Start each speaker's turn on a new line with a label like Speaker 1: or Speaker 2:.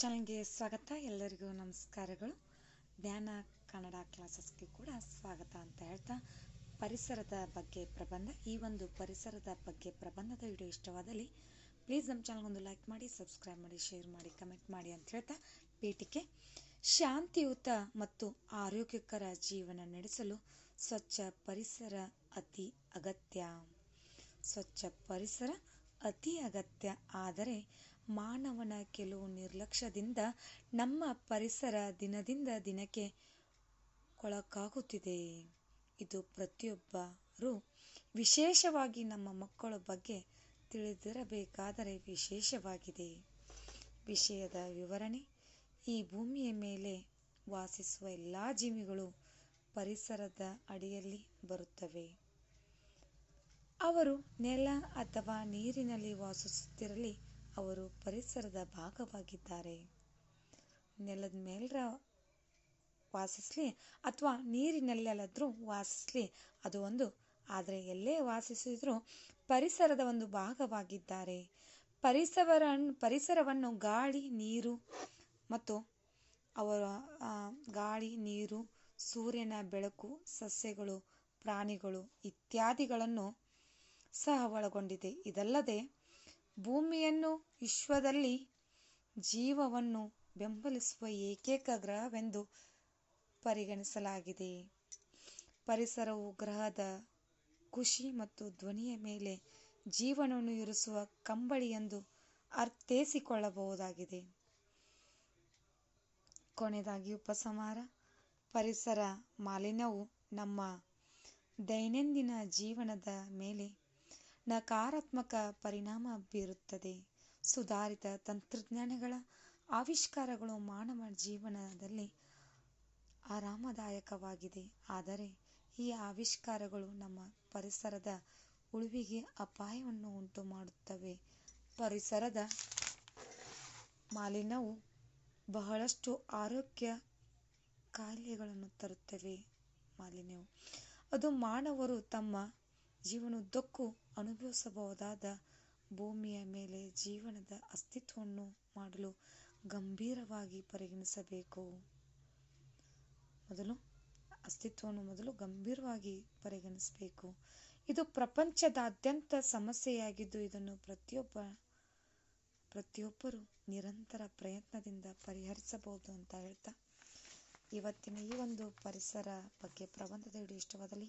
Speaker 1: ಚಾನಲ್ಗೆ ಸ್ವಾಗತ. ಎಲ್ಲರಿಗೂ ನಮಸ್ಕಾರಗಳು. ಧ್ಯಾನ ಕನ್ನಡ ಕ್ಲಾಸಸ್ಗೆ ಕೂಡ ಸ್ವಾಗತ ಅಂತ ಹೇಳ್ತಾ, ಪರಿಸರದ ಬಗ್ಗೆ ಪ್ರಬಂಧ. ಈ ಒಂದು ಪರಿಸರದ ಬಗ್ಗೆ ಪ್ರಬಂಧದ ವಿಡಿಯೋ ಇಷ್ಟವಾದಲ್ಲಿ ಪ್ಲೀಸ್ ನಮ್ಮ ಚಾನಲ್ಗೊಂದು ಲೈಕ್ ಮಾಡಿ, ಸಬ್ಸ್ಕ್ರೈಬ್ ಮಾಡಿ, ಶೇರ್ ಮಾಡಿ, ಕಮೆಂಟ್ ಮಾಡಿ ಅಂತ ಹೇಳ್ತಾ ಪೀಠಿಕೆ. ಶಾಂತಿಯುತ ಮತ್ತು ಆರೋಗ್ಯಕರ ಜೀವನ ನಡೆಸಲು ಸ್ವಚ್ಛ ಪರಿಸರ ಅತಿ ಅಗತ್ಯ. ಸ್ವಚ್ಛ ಪರಿಸರ ಅತಿ ಅಗತ್ಯ. ಆದರೆ ಮಾನವನ ಕೆಲವು ನಿರ್ಲಕ್ಷ್ಯದಿಂದ ನಮ್ಮ ಪರಿಸರ ದಿನದಿಂದ ದಿನಕ್ಕೆ ಕೊಳಕಾಗುತ್ತಿದೆ. ಇದು ಪ್ರತಿಯೊಬ್ಬರು ವಿಶೇಷವಾಗಿ ನಮ್ಮ ಮಕ್ಕಳ ಬಗ್ಗೆ ತಿಳಿದಿರಬೇಕಾದರೆ ವಿಶೇಷವಾಗಿದೆ. ವಿಷಯದ ವಿವರಣೆ, ಈ ಭೂಮಿಯ ಮೇಲೆ ವಾಸಿಸುವ ಎಲ್ಲ ಜೀವಿಗಳು ಪರಿಸರದ ಅಡಿಯಲ್ಲಿ ಬರುತ್ತವೆ. ಅವರು ನೆಲ ಅಥವಾ ನೀರಿನಲ್ಲಿ ವಾಸಿಸುತ್ತಿರಲಿ ಅವರು ಪರಿಸರದ ಭಾಗವಾಗಿದ್ದಾರೆ. ನೆಲದ ಮೇಲರ ವಾಸಿಸಲಿ ಅಥವಾ ನೀರಿನಲ್ಲೆಲ್ಲಾದರೂ ವಾಸಿಸಲಿ. ಅದು ಒಂದು. ಆದರೆ ಎಲ್ಲೇ ವಾಸಿಸಿದರೂ ಪರಿಸರದ ಒಂದು ಭಾಗವಾಗಿದ್ದಾರೆ. ಪರಿಸರ ಪರಿಸರವನ್ನು ಗಾಳಿ, ನೀರು ಮತ್ತು ಅವರ ಗಾಳಿ, ನೀರು, ಸೂರ್ಯನ ಬೆಳಕು, ಸಸ್ಯಗಳು, ಪ್ರಾಣಿಗಳು ಇತ್ಯಾದಿಗಳನ್ನು ಸಹ ಒಳಗೊಂಡಿದೆ. ಇದಲ್ಲದೆ ಭೂಮಿಯನ್ನು ವಿಶ್ವದಲ್ಲಿ ಜೀವವನ್ನು ಬೆಂಬಲಿಸುವ ಏಕೈಕ ಗ್ರಹವೆಂದು ಪರಿಗಣಿಸಲಾಗಿದೆ. ಪರಿಸರವು ಗ್ರಹದ ಖುಷಿ ಮತ್ತು ಧ್ವನಿಯ ಮೇಲೆ ಜೀವನವನ್ನು ಇರಿಸುವ ಕಂಬಳಿ ಎಂದು ಅರ್ಥೈಸಿಕೊಳ್ಳಬಹುದಾಗಿದೆ. ಕೊನೆಯದಾಗಿ ಉಪಸಮಾರ ಪರಿಸರ ಮಾಲಿನ್ಯವು ನಮ್ಮ ದೈನಂದಿನ ಜೀವನದ ಮೇಲೆ ನಕಾರಾತ್ಮಕ ಪರಿಣಾಮ ಬೀರುತ್ತದೆ. ಸುಧಾರಿತ ತಂತ್ರಜ್ಞಾನಗಳ ಆವಿಷ್ಕಾರಗಳು ಮಾನವ ಜೀವನದಲ್ಲಿ ಆರಾಮದಾಯಕವಾಗಿದೆ. ಆದರೆ ಈ ಆವಿಷ್ಕಾರಗಳು ನಮ್ಮ ಪರಿಸರದ ಉಳಿವಿಗೆ ಅಪಾಯವನ್ನು ಉಂಟು ಮಾಡುತ್ತವೆ ಪರಿಸರದ ಮಾಲಿನ್ಯವು ಬಹಳಷ್ಟು ಆರೋಗ್ಯ ಕಾಯಿಲೆಗಳನ್ನು ತರುತ್ತವೆ ಮಾಲಿನ್ಯವು. ಅದು ಮಾನವರು ತಮ್ಮ ಜೀವನದುದ್ದಕ್ಕೂ ಅನುಭವಿಸಬಹುದಾದ ಭೂಮಿಯ ಮೇಲೆ ಜೀವನದ ಅಸ್ತಿತ್ವವನ್ನು ಮಾಡಲು ಗಂಭೀರವಾಗಿ ಪರಿಗಣಿಸಬೇಕು. ಮೊದಲು ಅಸ್ತಿತ್ವವನ್ನು ಮೊದಲು ಗಂಭೀರವಾಗಿ ಪರಿಗಣಿಸಬೇಕು. ಇದು ಪ್ರಪಂಚದಾದ್ಯಂತ ಸಮಸ್ಯೆಯಾಗಿದ್ದು ಇದನ್ನು ಪ್ರತಿಯೊಬ್ಬ, ಪ್ರತಿಯೊಬ್ಬರು ನಿರಂತರ ಪ್ರಯತ್ನದಿಂದ ಪರಿಹರಿಸಬಹುದು ಅಂತ ಹೇಳ್ತಾ ಇವತ್ತಿನ ಈ ಒಂದು ಪರಿಸರ ಬಗ್ಗೆ ಪ್ರಬಂಧದ ವಿಡಿಯೋ ಇಷ್ಟವಾದಲ್ಲಿ